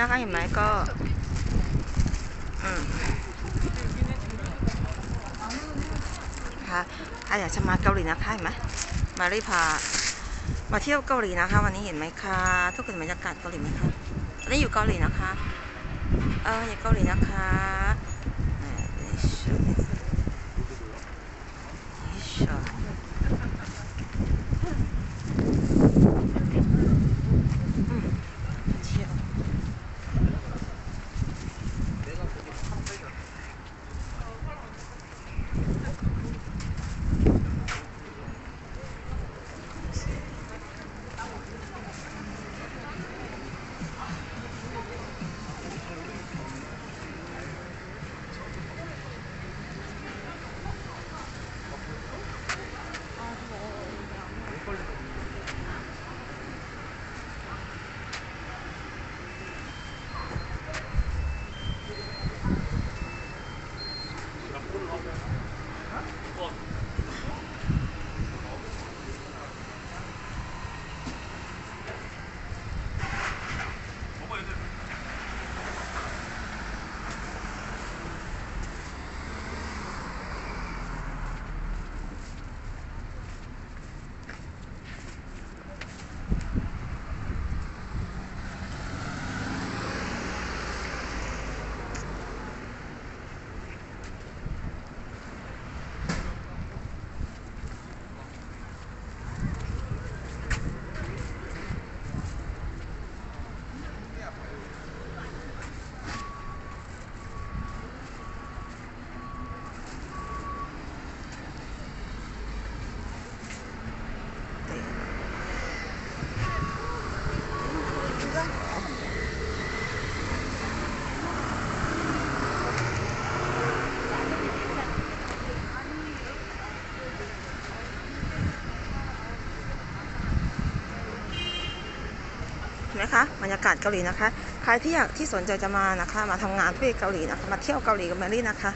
นะคะเห็นไหมก็ค่ะถ้าอยากจะมาเกาหลีนะคะเห็นไหมมารีพา มาเที่ยวเกาหลีนะคะ วันนี้เห็นไหมคะ ทุกคนบรรยากาศเกาหลีไหมคะอันนี้อยู่เกาหลีนะคะ เอออยู่เกาหลีนะคะ นไหมคะบรรยากาศเกาหลีนะคะ ใครที่อยากที่สนใจจะมานะคะ มาทำงานที่เกาหลีนะคะมาเที่ยวเกาหลีกับแมรี่นะคะ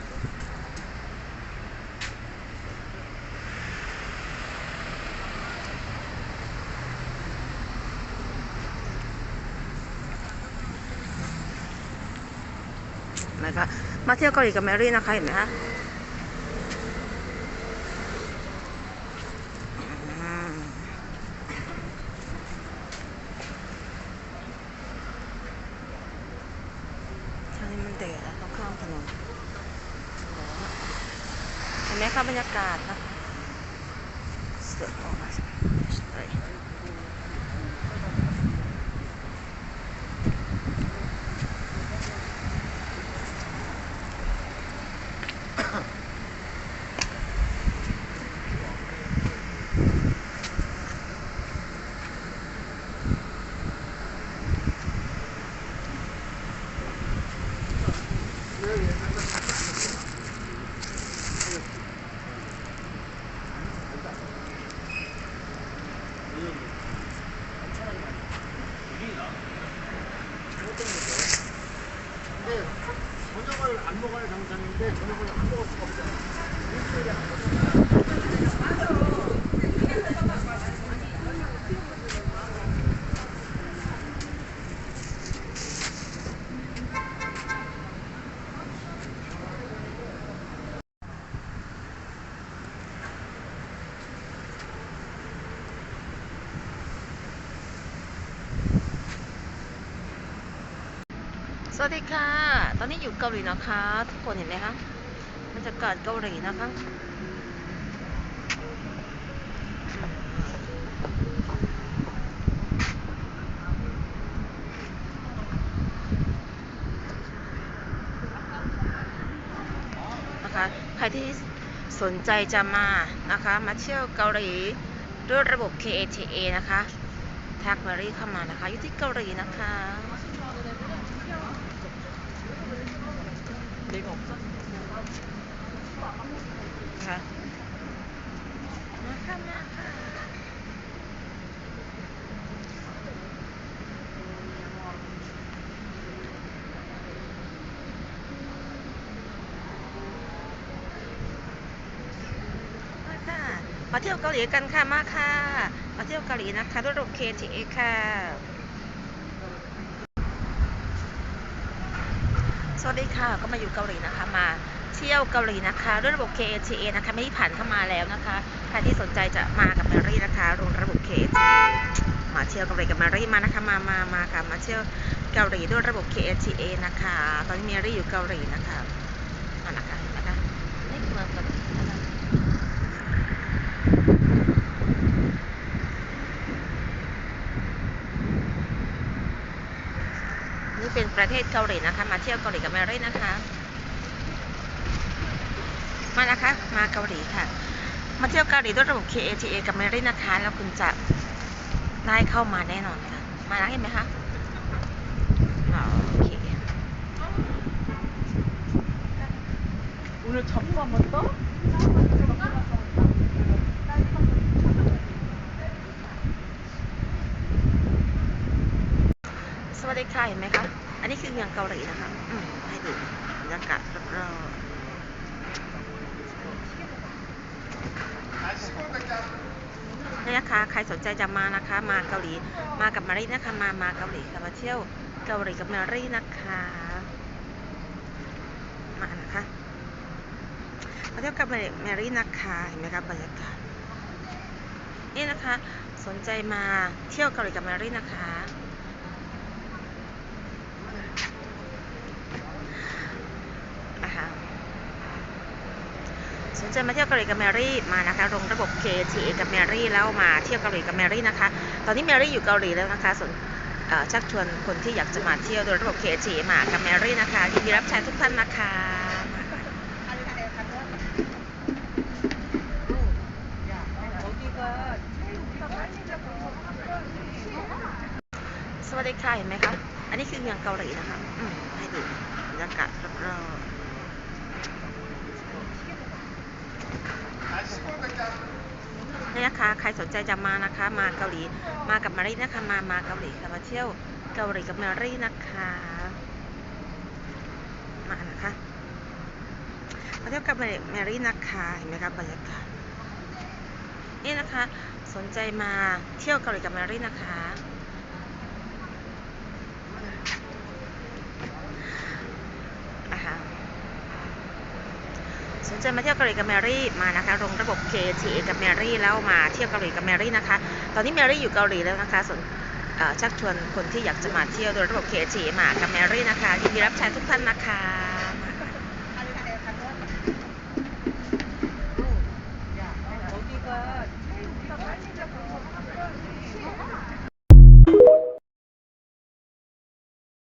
นะคะมาเที่ยวเกาหลีกับแมรี่นะคะเห็นไหมคะอืม ทางนี้มันแดดอะต้องข้ามถนนเห็น ไหมคะบรรยากาศนะคะสวย 먹어야 정상인데 저녁을 안 먹을 수가 없잖아. 일주일에 한 번.. สวัสดีค่ะ ตอนนี้อยู่เกาหลีนะคะ ทุกคนเห็นไหมคะบรรยากาศเกาหลีนะคะ นะคะ ใครที่สนใจจะมานะคะ มาเที่ยวเกาหลีด้วยระบบ KATA นะคะ ทักมารีเข้ามานะคะ อยู่ที่เกาหลีนะคะ ค่ะมาค่ะมาค่ะมาค่ะ มาเที่ยวเกาหลีกันค่ะมาค่ะ มาเที่ยวเกาหลีนะคะด้วยรถ KTA ค่ะ สวัสดีค่ะ ก็มาอยู่เกาหลีนะคะ มาเที่ยวเกาหลีนะคะด้วยระบบ KTA นะคะไม่ได้ผ่านเข้ามาแล้วนะคะใครที่สนใจจะมากับแมรี่นะคะลงระบบ KTA มาเที่ยวเกาหลีกับแมรี่มานะคะ มามามาค่ะ มาเที่ยวเกาหลีด้วยระบบ KTA นะคะ ตอนนี้แมรี่อยู่เกาหลีนะคะมานะคะนะคะนี่คือเมืองเกาหลีนะคะ นี่เป็นประเทศเกาหลีนะคะ มาเที่ยวเกาหลีกับแมรี่นะคะ มานะคะ มาเกาหลีค่ะ มาเที่ยวเกาหลีด้วยระบบ KATA กับแมรี่นะคะ แล้วคุณจะได้เข้ามาแน่นอนค่ะ มาแล้วเห็นไหมคะอ๋อโอเค 오늘 점수 한번 떠? สวัสดีค่ะเห็นไหมคะ อันนี้คือเมืองเกาหลีนะคะ อืมให้ดูบรรยากาศรอบๆนี่นะคะ ใครสนใจจะมานะคะ มาเกาหลี มากับมารีนะคะ มา มาเกาหลีค่ะ มาเที่ยวเกาหลีกับมารีนะคะ มานะคะ มาเที่ยวกับแมรี่นะคะ เห็นไหมครับบรรยากาศนี่นะคะ สนใจมาเที่ยวเกาหลีกับแมรี่นะคะ สนใจมาเที่ยวเกาหลีกับแมรี่มานะคะลงระบบ KTA กับแมรี่แล้วมาเที่ยวเกาหลีกับแมรี่นะคะ ตอนนี้แมรี่อยู่เกาหลีแล้วนะคะสนเชักชวนคนที่อยากจะมาเที่ยวโดยระบบ KTA มากับแมรี่นะคะยินดีรับใช้ทุกท่านนะคะมาค่ะสวัสดีค่ะเห็นไหมคะ อันนี้คือเมืองเกาหลีนะคะ อืมให้ดูบรรยากาศรอบๆ นี่นะคะใครสนใจจะมานะคะ มาเกาหลีมากับมารีนะคะ มามาเกาหลีค่ะมาเที่ยวเกาหลีกับมารีนะคะมานะคะมาเที่ยวกับมารีนะคะเห็นไหมครับบรรยากาศนี่นะคะ สนใจมาเที่ยวเกาหลีกับมารีนะคะ สนใจมาเที่ยวเกาหลีกับแมรี่มานะคะลงระบบ KTA กับแมรี่แล้วมาเที่ยวเกาหลีกับแมรี่นะคะ ตอนนี้แมรี่อยู่เกาหลีแล้วนะคะสนเชักชวนคนที่อยากจะมาเที่ยวโดยระบบ KTA มากับแมรี่นะคะยินดีรับใช้ทุกท่านนะคะ